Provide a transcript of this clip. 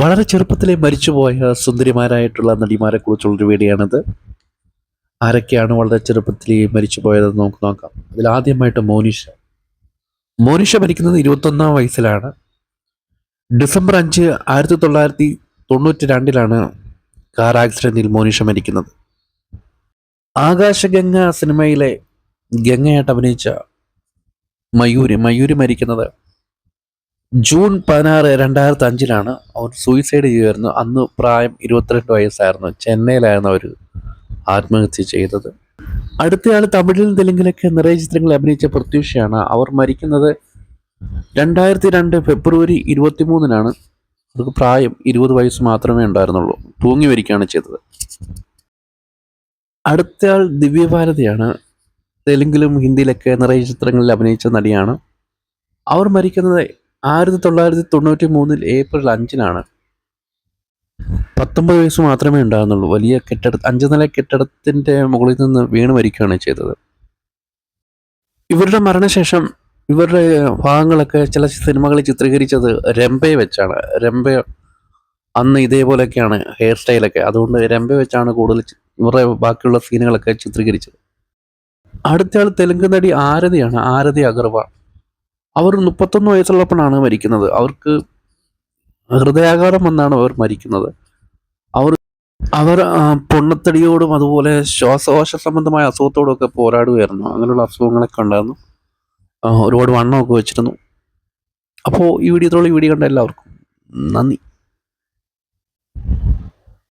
വളരെ ചെറുപ്പത്തിലേ മരിച്ചുപോയ സുന്ദരിമാരായിട്ടുള്ള നടിമാരെ കുറിച്ചുള്ളൊരു വീഡിയോയാണിത്. ആരൊക്കെയാണ് വളരെ ചെറുപ്പത്തിൽ മരിച്ചുപോയതെന്ന് നമുക്ക് നോക്കാം. അതിൽ ആദ്യമായിട്ട് മോനിഷ. മോനിഷ മരിക്കുന്നത് ഇരുപത്തൊന്നാം വയസ്സിലാണ്. ഡിസംബർ അഞ്ച് ആയിരത്തി തൊള്ളായിരത്തി തൊണ്ണൂറ്റി രണ്ടിലാണ് കാർ ആക്സിഡന്റിൽ മോനിഷ മരിക്കുന്നത്. ആകാശഗംഗ സിനിമയിലെ ഗംഗയായിട്ട് അഭിനയിച്ച മയൂരി മയൂരി മരിക്കുന്നത് ജൂൺ പതിനാറ് രണ്ടായിരത്തി അഞ്ചിലാണ് അവർ സൂയിസൈഡ് ചെയ്യുമായിരുന്നു അന്ന് പ്രായം ഇരുപത്തിരണ്ട് വയസ്സായിരുന്നു. ചെന്നൈയിലായിരുന്നു അവർ ആത്മഹത്യ ചെയ്തത്. അടുത്തയാൾ തമിഴിലും തെലുങ്കിലൊക്കെ നിറയെ ചിത്രങ്ങൾ അഭിനയിച്ച പ്രത്യൂഷയാണ്. അവർ മരിക്കുന്നത് രണ്ടായിരത്തി രണ്ട് ഫെബ്രുവരി ഇരുപത്തി മൂന്നിനാണ് അവർക്ക് പ്രായം ഇരുപത് വയസ്സ് മാത്രമേ ഉണ്ടായിരുന്നുള്ളൂ. തൂങ്ങി മരിക്കുകയാണ് ചെയ്തത്. അടുത്തയാൾ ദിവ്യഭാരതിയാണ്. തെലുങ്കിലും ഹിന്ദിയിലൊക്കെ നിറയെ ചിത്രങ്ങളിൽ അഭിനയിച്ച നടിയാണ്. അവർ മരിക്കുന്നത് ആയിരത്തി തൊള്ളായിരത്തി തൊണ്ണൂറ്റി മൂന്നിൽ ഏപ്രിൽ അഞ്ചിനാണ് പത്തൊമ്പത് വയസ്സ് മാത്രമേ ഉണ്ടായിരുന്നുള്ളൂ. വലിയ കെട്ടിട അഞ്ച് നില കെട്ടിടത്തിന്റെ മുകളിൽ നിന്ന് വീണ് മരിക്കുകയാണ് ചെയ്തത്. ഇവരുടെ മരണശേഷം ഇവരുടെ ഭാഗങ്ങളൊക്കെ ചില സിനിമകളിൽ ചിത്രീകരിച്ചത് രംബയെ വെച്ചാണ്. രംബ അന്ന് ഇതേപോലെയൊക്കെയാണ് ഹെയർ സ്റ്റൈലൊക്കെ. അതുകൊണ്ട് രംബ വെച്ചാണ് കൂടുതൽ ഇവരുടെ ബാക്കിയുള്ള സീനുകളൊക്കെ ചിത്രീകരിച്ചത്. അടുത്തയാൾ തെലുങ്ക് നടി ആരതിയാണ്. ആരതി അഗർവാൾ. അവർ മുപ്പത്തൊന്ന് വയസ്സുള്ളപ്പോഴാണ് മരിക്കുന്നത്. അവർക്ക് ഹൃദയാഘാതം വന്നാണ് അവർ മരിക്കുന്നത്. അവർ അവർ പൊണ്ണത്തടിയോടും അതുപോലെ ശ്വാസകോശ സംബന്ധമായ അസുഖത്തോടും ഒക്കെ പോരാടുകയായിരുന്നു. അങ്ങനെയുള്ള അസുഖങ്ങളൊക്കെ ഉണ്ടായിരുന്നു. ഒരുപാട് വണ്ണമൊക്കെ വെച്ചിരുന്നു. അപ്പോൾ ഈ വീഡിയോത്തോളം ഈ വീഡിയോ കണ്ട എല്ലാവർക്കും നന്ദി.